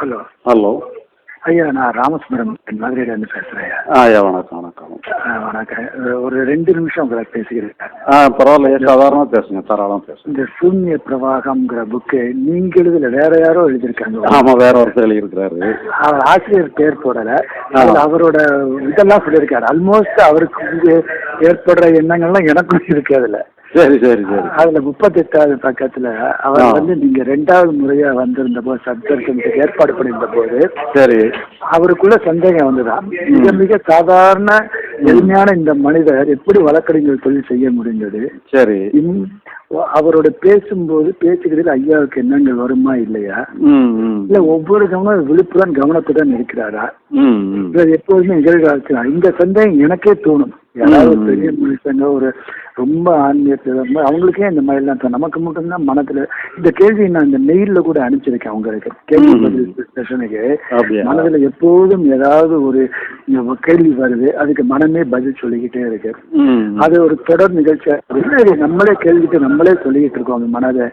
Hello. Hello. ஐயா நான் ராமசுந்தரம் மதுரையிலேருந்து பேசுகிறேன் ஐயா. வணக்கம் வணக்கம். வணக்கம். ஒரு- ரெண்டு நிமிஷம் உங்களை பேசிக்கிறேன். ஆ பரவாயில்ல சாதாரணமாக பேசுங்க தாராளமாக பேசுங்க. இந்த சூன்ய பிரவாகம்ங்கிற புக்கு நீங்க எழுதல வேற யாரோ எழுதியிருக்காங்க. ஆமாம் வேற ஒருத்தர் எழுதியிருக்கிறாரு. அவர் ஆசிரியர் பேர் போடல. அவரோட இதெல்லாம் சொல்லியிருக்காரு. ஆல்மோஸ்ட் அவருக்கு ஏற்படுற எண்ணங்கள்லாம் எனக்கும் இருக்கு அதுல சரி சரி சரி. அதுல முப்பத்தெட்டாவது பக்கத்துல அவர். வந்து நீங்க ரெண்டாவது முறையா வந்திருந்த போது சப்தர்ஷனுக்கு ஏற்பாடு பண்ணியிருந்த போது சரி. அவருக்குள்ள சந்தேகம் வந்துதான் மிக மிக சாதாரண எளிமையான இந்த மனிதர் எப்படி வழக்கறிஞர் தொழில் செய்ய முடிந்தது? சரி. அவரோட பேசும்போது பேச்சுக்கிறதுல ஐயாவுக்கு எண்ணங்கள் வருமா இல்லையா? இல்ல ஒவ்வொரு கவனம் விழுப்புடன் கவனத்துடன் இருக்கிறாரா? எப்போதுமே நிகழ்காலத்தில். இந்த சந்தேகம் எனக்கே தோணும். யாராவது. பெரிய மனுஷங்க ஒரு ரொம்ப ஆன்மீகத்தில் ரொம்ப அவங்களுக்கே இந்த மாதிரிலாம் தோணும். நமக்கு மட்டும்தான் மனத்துல இந்த கேள்வி நான் இந்த மெயில்ல கூட அனுப்பிச்சிருக்கேன் உங்களுக்கு கேள்வி. பதில் செஷனுக்கு மனதுல எப்போதும் ஏதாவது ஒரு கேள்வி வருது அதுக்கு மனமே பதில் சொல்லிக்கிட்டே இருக்கு. அது ஒரு தொடர் நிகழ்ச்சியா? நம்மளே கேள்விக்கு நம்மளே சொல்லிக்கிட்டு இருக்கோம் அந்த மனதை.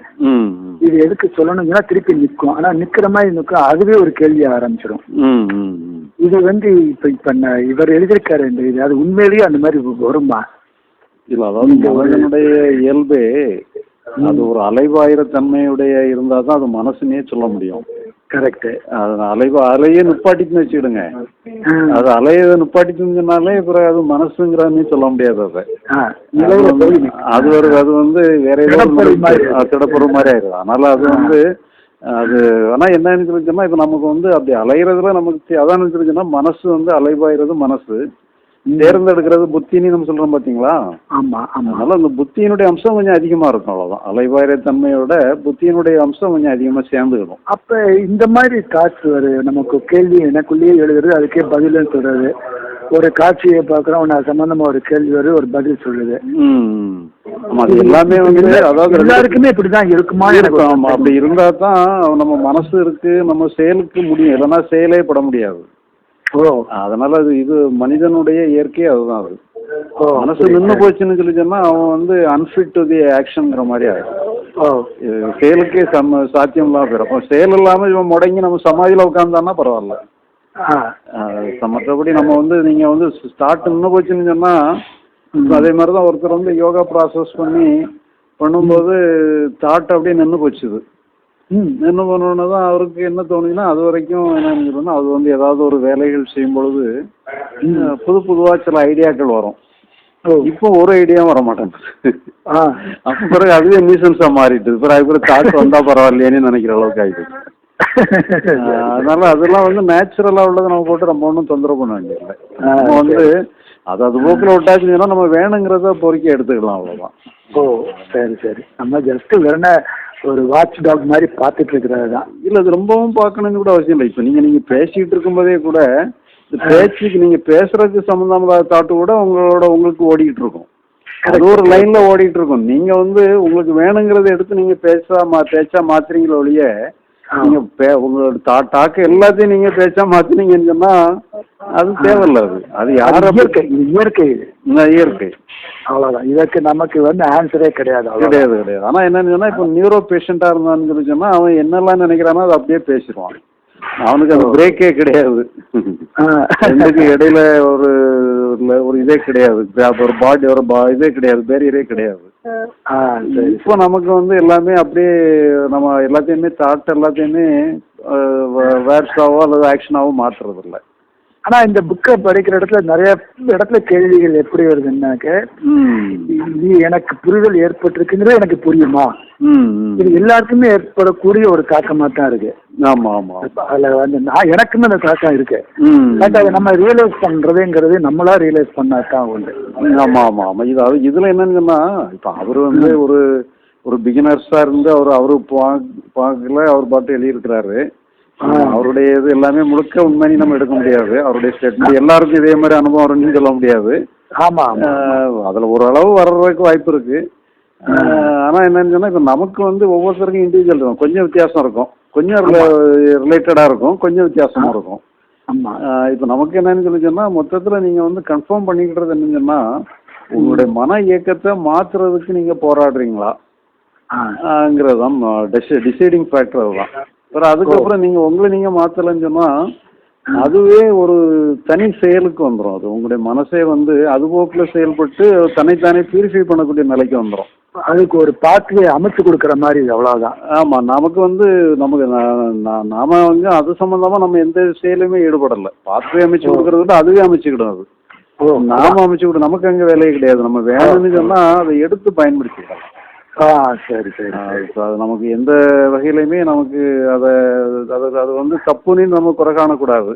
இது எதுக்கு சொல்லணும்னா திருப்பி நிற்கும். ஆனா நிக்கிற மாதிரி நிற்கும். அதுவே ஒரு கேள்விய ஆரம்பிச்சிடும். இது வந்து இப்ப இப்ப இவர் எழுதியிருக்காரு இந்த இது. அது உண்மையிலேயே அந்த மாதிரி வருமா? இல்லை அதாவது மனிதனுடைய இயல்பே அது ஒரு அலைவாயிர தன்மையுடைய இருந்தால் தான் அது மனசுனே சொல்ல முடியும். கரெக்ட். அது அலைவா அலையே நிப்பாட்டிட்டுன்னு வச்சுக்கிடுங்க. அது அலையை நிப்பாட்டிட்டுனாலே அப்புறம் அது மனசுங்கிறதுன்னு சொல்ல முடியாது அதை அது ஒரு அது வந்து வேற ஏதோ ஒரு திடப்பொருள் மாதிரி. ஆ, திடப்பொருள் மாதிரி ஆயிடும் அதனால அது வந்து அது ஆனா என்ன நினைச்சிருச்சுன்னா இப்ப நமக்கு வந்து அப்படி அலையிறதுல நமக்கு அதான் நினைச்சிருச்சுன்னா மனசு வந்து அலைவாயிறது மனசு. தேர்ந்தெடுக்கிறது புத்தின்னு நம்ம சொல்றோம் பாத்தீங்களா? ஆமா அதனால அந்த புத்தியினுடைய அம்சம் கொஞ்சம் அதிகமா இருக்கும் அவ்வளவுதான். அலைவாயிர தன்மையோட புத்தியினுடைய அம்சம் கொஞ்சம் அதிகமா சேர்ந்துக்கணும். அப்ப இந்த மாதிரி தாட்ஸ் வரு நமக்கு கேள்வி எனக்குள்ளேயே எழுதுறது அதுக்கே பதிலும் சொல்றது. ஒரு காட்சியை பார்க்குறோம் நான் சம்பந்தமா ஒரு கேள்வி வருது ஒரு பதில் சொல்லுது. அது எல்லாமே வந்து அதாவது எல்லாருக்குமே இப்படிதான் இருக்குமா இருக்கும் அப்படி இருந்தா தான் நம்ம மனசு இருக்கு நம்ம செயலுக்கு முடியும். இல்லைன்னா செயலே பட முடியாது. ஓ. அதனால அது இது மனிதனுடைய இயற்கையே அதுதான் அது. ஓ மனசு நின்று போச்சுன்னு சொல்லி சொன்னா அவன் வந்து அன்ஃபிட் டு தி ஆக்ஷன்ங்கிற மாதிரி ஆயிடும். ஓ. இது செயலுக்கே சம சாத்தியம் இல்லாம போயிடும் அப்போ செயல் இல்லாம இவன் முடங்கி நம்ம சமாதியில உட்காந்தான்னா பரவாயில்ல. ஆ. ஆஹ் மற்றபடி நம்ம வந்து நீங்க வந்து ஸ்டார்ட் நின்று போச்சுன்னு சொன்னா இப்ப அதே மாதிரி தான் ஒருத்தர் வந்து யோகா ப்ராசஸ் பண்ணி பண்ணும்போது தாட் அப்படியே நின்று போச்சுது. ம் என்ன பண்ணணும்னா தான் அவருக்கு என்ன தோணுச்சுன்னா அது வரைக்கும் என்ன நினைக்கிறோன்னா அது வந்து ஏதாவது ஒரு வேலைகள் செய்யும் பொழுது புது புதுவா சில ஐடியாக்கள் வரும். இப்போ ஒரு ஐடியாவும் வர மாட்டேங்குது ஆ. அப்ப பிறகு அதுவே நியூசன்ஸா மாறிட்டு பிறகு அதுக்கு பிறகு தாட் வந்தா பரவாயில்லையேன்னு நினைக்கிற அளவுக்கு ஆயிடுது. அஹ், அதனால அதெல்லாம் வந்து நேச்சுரலா உள்ளதை நம்ம போட்டு நம்ம ஒன்றும் தொந்தரவு பண்ண வேண்டியதில்லை. நம்ம வந்து அது அது போக்கில் விட்டாச்சுன்னா நம்ம வேணுங்கிறத பொறுக்கி எடுத்துக்கலாம் அவ்வளவுதான். ஓ சரி சரி. நம்ம ஜஸ்ட் வெறும் ஒரு வாட்ச் டாக் மாதிரி பார்த்துட்டு இருக்கிறது தான். இல்ல அது ரொம்பவும் பார்க்கணும்னு கூட அவசியம் இல்லை. இப்போ நீங்க நீங்க பேசிட்டு இருக்கும்போதே கூட இந்த பேச்சுக்கு நீங்க பேசுறதுக்கு சம்பந்தமான தாட்டு கூட உங்களோட உங்களுக்கு ஓடிக்கிட்டு இருக்கும். அது ஒரு லைன்ல ஓடிட்டு இருக்கும். நீங்க வந்து உங்களுக்கு வேணுங்கிறத எடுத்து நீங்க பேசா மா பேச்சா மாத்துறீங்களோ ஒழிய நீங்க பே- உங்களோட தா டாக்கு எல்லாத்தையும் நீங்க பேச்சா மாத்துனீங்கன்னு சொன்னா அது தேவையில்ல அது. அது யார இயற்கை. இது இயற்கை. இது இயற்கை. அவ்வளவுதான். இதற்கு நமக்கு வந்து ஆன்சரே கிடையாது. கிடையாது கிடையாது. ஆனா என்னன்னு சொன்னா இப்போ நியூரோ பேஷண்டா இருந்தான்னு சொல்லி சொன்னா அவன் என்னெல்லாம் நினைக்கிறானோ அதை அப்படியே பேசிடுவான். அவனுக்கு அது பிரேக்கே கிடையாது. ரெண்டுக்கு இடையில ஒரு ஒரு இதே கிடையாது. ஒரு பாடி ஒரு பா இதே கிடையாது. பேரியரே கிடையாது. இப்போ நமக்கு வந்து எல்லாமே அப்படியே நம்ம எல்லாத்தையுமே தாட் எல்லாத்தையுமே வேர்ட்ஸாவோ அல்லது ஆக்ஷனாவோ மாத்துறது இல்ல ஆனா இந்த புக்கை படிக்கிற இடத்துல நிறைய இடத்துல கேள்விகள் எப்படி வருதுன்னாக்க இது எனக்கு புரிதல் ஏற்பட்டிருக்குங்கிறது எனக்கு புரியுமா. இது எல்லாருக்குமே ஏற்படக்கூடிய ஒரு தாக்கமா தான் இருக்கு. ஆமா ஆமா. அதுல வந்து நான் எனக்குமே அந்த தாக்கம் இருக்கு. ம். பட் அதை நம்ம ரியலைஸ் பண்றதுங்கிறது நம்மளா ரியலைஸ் பண்ணா தான் உண்டு. ஆமா ஆமா ஆமா. இது அது இதுல என்னன்னு இப்ப அவர் வந்து ஒரு ஒரு பிகினர்ஸா இருந்து அவர் அவரு பார்க்கல அவர் பாட்டு எழுதியிருக்கிறாரு. அவருடைய இது எல்லாமே முழுக்க உண்மைன்னு நம்ம எடுக்க முடியாது. அவருடைய ஸ்டேட்மெண்ட் எல்லாருக்கும் இதே மாதிரி அனுபவம் வரும்னு சொல்ல முடியாது. ஆமா அதுல ஓரளவு வர்றதுக்கு வாய்ப்பு இருக்கு. ஆனா என்னன்னு சொன்னா இப்ப நமக்கு வந்து ஒவ்வொருத்தருக்கும் இண்டிவிஜுவல் இருக்கும். கொஞ்சம் வித்தியாசம் இருக்கும். கொஞ்சம் ரிலேட்டடா இருக்கும். கொஞ்சம் வித்தியாசமும் இருக்கும். ஆமா. ஆஹ் இப்ப நமக்கு என்னன்னு சொல்லி சொன்னா மொத்தத்துல நீங்க வந்து கன்ஃபார்ம் பண்ணிக்கிட்டது என்னன்னு சொன்னா உங்களுடைய மன இயக்கத்தை மாத்துறதுக்கு நீங்க போராடுறீங்களா? ஆ. ஆங்கிறது தான் டிசைடிங் ஃபேக்டர் அதுதான். அப்புறம் அதுக்கப்புறம் நீங்க உங்களை நீங்க மாத்தலைன்னு சொன்னா அதுவே ஒரு தனி செயலுக்கு வந்துடும் அது உங்களுடைய மனசே வந்து அது போக்குல செயல்பட்டு தன்னைத்தானே பியூரிஃபை பண்ணக்கூடிய நிலைக்கு வந்துடும் அதுக்கு ஒரு பாத்வே அமைச்சு கொடுக்குற மாதிரி அவ்வளவுதான். ஆமா நமக்கு வந்து நமக்கு நாம வந்து அது சம்பந்தமா நம்ம எந்த செயலுமே ஈடுபடல. பாத்வே அமைச்சு கொடுக்கறத விட அதுவே அமைச்சுக்கிடும் அது. நாம அமைச்சு கொடு நமக்கு அங்க வேலையே கிடையாது. நம்ம வேணும்னு சொன்னா அதை எடுத்து பயன்படுத்திக்கலாம். ஆ சரி சரி அது நமக்கு எந்த வகையிலுமே நமக்கு அதை அது அது வந்து தப்புன்னு நம்ம குறை காணக்கூடாது.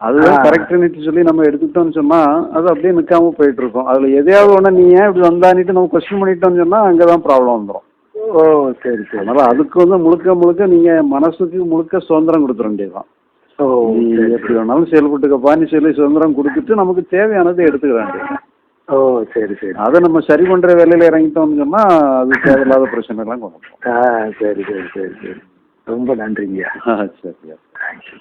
அதுதான். கரெக்டுன்னு சொல்லி நம்ம எடுத்துக்கிட்டோம்னு சொன்னா அது அப்படியே நிக்காம போயிட்டு இருக்கும் அதுல எதையாவது ஒண்ணு நீ ஏன் இப்படி வந்தானிட்டு நம்ம கொஸ்டின் பண்ணிட்டோம்னு சொன்னா அங்கதான் ப்ராப்ளம் வந்துடும் ஓ சரி சரி அதனால அதுக்கு வந்து முழுக்க முழுக்க நீங்க மனசுக்கு முழுக்க சுதந்திரம் கொடுத்துட வேண்டியதுதான். ஓ நீ எப்படி வேணாலும் செயல்பட்டுக்கப்பா நீ சொல்லி சுதந்திரம் கொடுத்துட்டு நமக்கு தேவையானதை எடுத்துக்க வேண்டியது ஓ சரி சரி. அதை நம்ம சரி பண்ணுற வேலையில் இறங்கிட்டோம்னு சொன்னால் அது தேவையில்லாத பிரச்சனை எல்லாம் வரும் ஆ சரி சரி சரி சரி. ரொம்ப நன்றிங்கய்யா. சரியா தேங்க்யூ